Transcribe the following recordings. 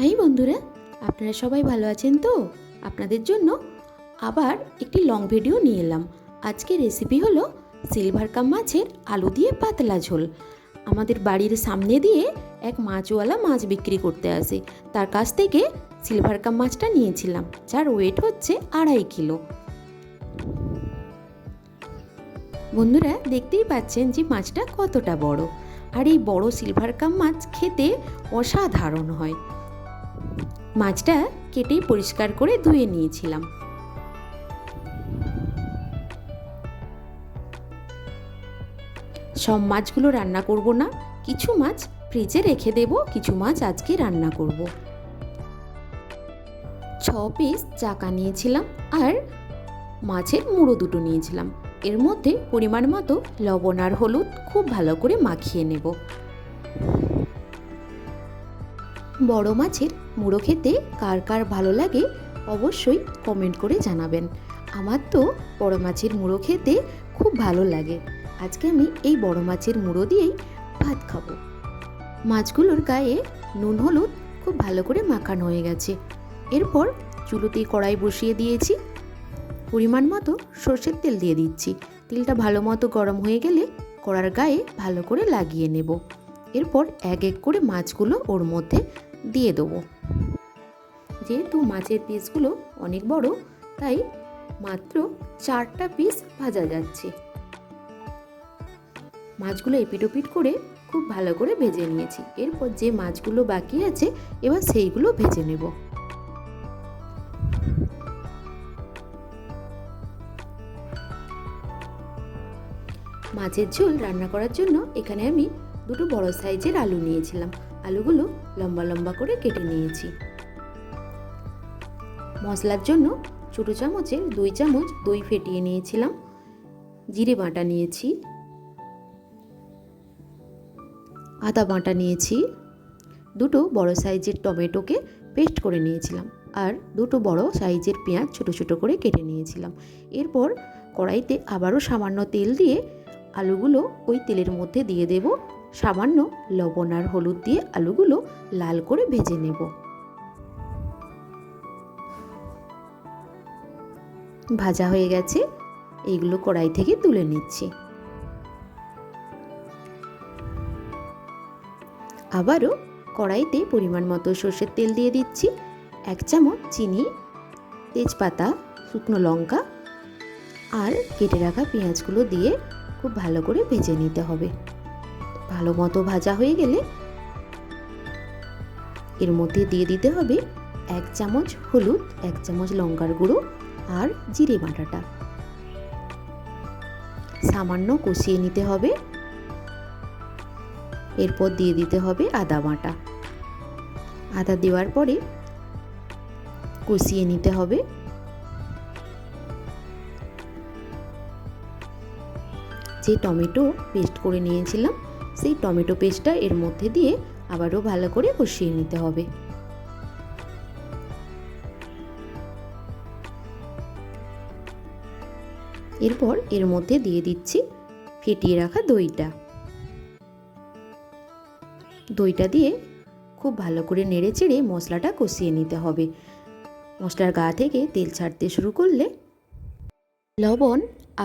High বন্ধুরা, আপনারা সবাই ভালো আছেন তো? আপনাদের জন্য আবার একটি লং ভিডিও নিয়ে এলাম। আজকে রেসিপি হলো সিলভার কাপ মাছের আলু দিয়ে পাতলা ঝোল। আমাদের বাড়ির সামনে দিয়ে এক মাছওয়ালা মাছ বিক্রি করতে আসে। তার কাছ থেকে সিলভার কাপ মাছটা নিয়েছিলাম, যার ওয়েট হচ্ছে আড়াই কিলো। বন্ধুরা, দেখতেই পাচ্ছেন যে মাছটা কতটা বড়। আর এই বড় সিলভার কাপ মাছ খেতে অসাধারণ হয়। মাছটা কেটে পরিষ্কার করে ধুয়ে নিয়েছিলাম। সব মাছগুলো রান্না করব না, কিছু মাছ ফ্রিজে রেখে দেব, কিছু মাছ আজকে রান্না করব। ছ পিস চাকা নিয়েছিলাম আর মাছের মুড়ো দুটো নিয়েছিলাম। এর মধ্যে পরিমাণ মতো লবণ আর হলুদ খুব ভালো করে মাখিয়ে নেব। বড় মাছের মুড়ো খেতে কার কার ভালো লাগে অবশ্যই কমেন্ট করে জানাবেন। আমার তো বড় মাছের মুড়ো খেতে খুব ভালো লাগে। আজকে আমি এই বড় মাছের মুড়ো দিয়েই ভাত খাব। মাছগুলোর গায়ে নুন হলুদ খুব ভালো করে মাখানো হয়ে গেছে। এরপর চুলোতে কড়াই বসিয়ে দিয়েছি। পরিমাণ মতো সর্ষের তেল দিয়ে দিচ্ছি। তেলটা ভালো মতো গরম হয়ে গেলে কড়ার গায়ে ভালো করে লাগিয়ে নেব। এরপর এক এক করে মাছগুলো ওর মধ্যে দিয়ে দেবো। যেহেতু মাছের পিসগুলো অনেক বড়, তাই মাত্র চারটা পিস ভাজা যাচ্ছে। মাছগুলো এপিটোপিট করে খুব ভালো করে ভেজে নিয়েছি। এরপর যে মাছগুলো বাকি আছে, এবার সেইগুলো ভেজে নেব। মাছের ঝোল রান্না করার জন্য এখানে আমি দুটো বড় সাইজের আলু নিয়েছিলাম। আলুগুলো লম্বা লম্বা করে কেটে নিয়েছি। মশলার জন্য ছোটো চামচের দুই চামচ দই ফেটিয়ে নিয়েছিলাম। জিরে বাটা নিয়েছি। আদা বাটা নিয়েছি। দুটো বড় সাইজের টমেটোকে পেস্ট করে নিয়েছিলাম আর দুটো বড় সাইজের পেঁয়াজ ছোট ছোট করে কেটে নিয়েছিলাম। এরপর কড়াইতে আবারও সামান্য তেল দিয়ে আলুগুলো ওই তেলের মধ্যে দিয়ে দেব। সামান্য লবণ আর হলুদ দিয়ে আলুগুলো লাল করে ভেজে নেব। ভাজা হয়ে গেছে এইগুলো কড়াই থেকে তুলে নিচ্ছি। আবারও কড়াইতে পরিমাণ মতো সর্ষের তেল দিয়ে দিচ্ছি, এক চামচ চিনি, তেজপাতা, শুকনো লঙ্কা আর কেটে রাখা পেঁয়াজগুলো দিয়ে খুব ভালো করে ভেজে নিতে হবে। ভালো মতো ভাজা হয়ে গেলে এর মধ্যে দিয়ে দিতে হবে এক চামচ হলুদ, এক চামচ লঙ্কার গুঁড়ো আর জিরে বাটাটা। সামান্য কষিয়ে নিতে হবে। এরপর দিয়ে দিতে হবে আদা বাটা। আদা দেওয়ার পরে কষিয়ে নিতে হবে। যে টমেটো পেস্ট করে নিয়েছিলাম সেই টমেটো পেস্টটা এর মধ্যে দিয়ে আবারও ভালো করে কষিয়ে নিতে হবে। এরপর এর মধ্যে দিয়ে দিচ্ছি ফেটিয়ে রাখা দইটা। দইটা দিয়ে খুব ভালো করে নেড়ে চেড়ে মশলাটা কষিয়ে নিতে হবে। মশলার গা থেকে তেল ছাড়তে শুরু করলে লবণ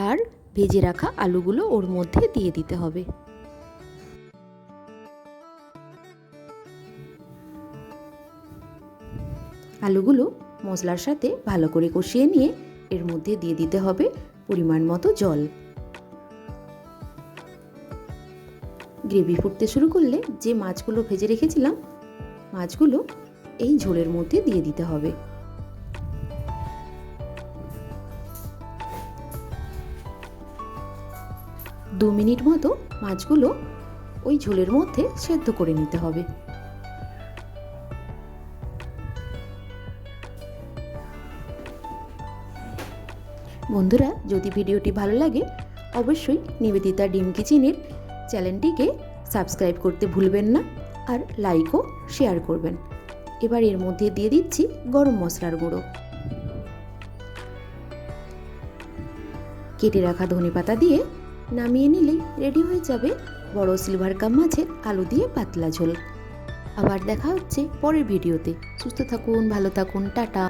আর ভেজে রাখা আলুগুলো ওর মধ্যে দিয়ে দিতে হবে। আলুগুলো মশলার সাথে ভালো করে কষিয়ে নিয়ে এর মধ্যে দিয়ে দিতে হবে পরিমাণ মতো জল। গ্রেভি ফুটতে শুরু করলে যে মাছগুলো ভেজে রেখেছিলাম, মাছগুলো এই ঝোলের মধ্যে দিয়ে দিতে হবে। দু মিনিট মতো মাছগুলো ওই ঝোলের মধ্যে সেদ্ধ করে নিতে হবে। বন্ধুরা, যদি ভিডিওটি ভালো লাগে, অবশ্যই নিবেদিতা ডিম কিচেনের চ্যানেলটিকে সাবস্ক্রাইব করতে ভুলবেন না আর লাইকও শেয়ার করবেন। এবার এর মধ্যে দিয়ে দিচ্ছি গরম মশলার গুঁড়ো। কেটে রাখা ধনে পাতা দিয়ে নামিয়ে নিলেই রেডি হয়ে যাবে বড় সিলভার কাপ মাছের আলু দিয়ে পাতলা ঝোল। আবার দেখা হচ্ছে পরের ভিডিওতে। সুস্থ থাকুন, ভালো থাকুন, টাটা।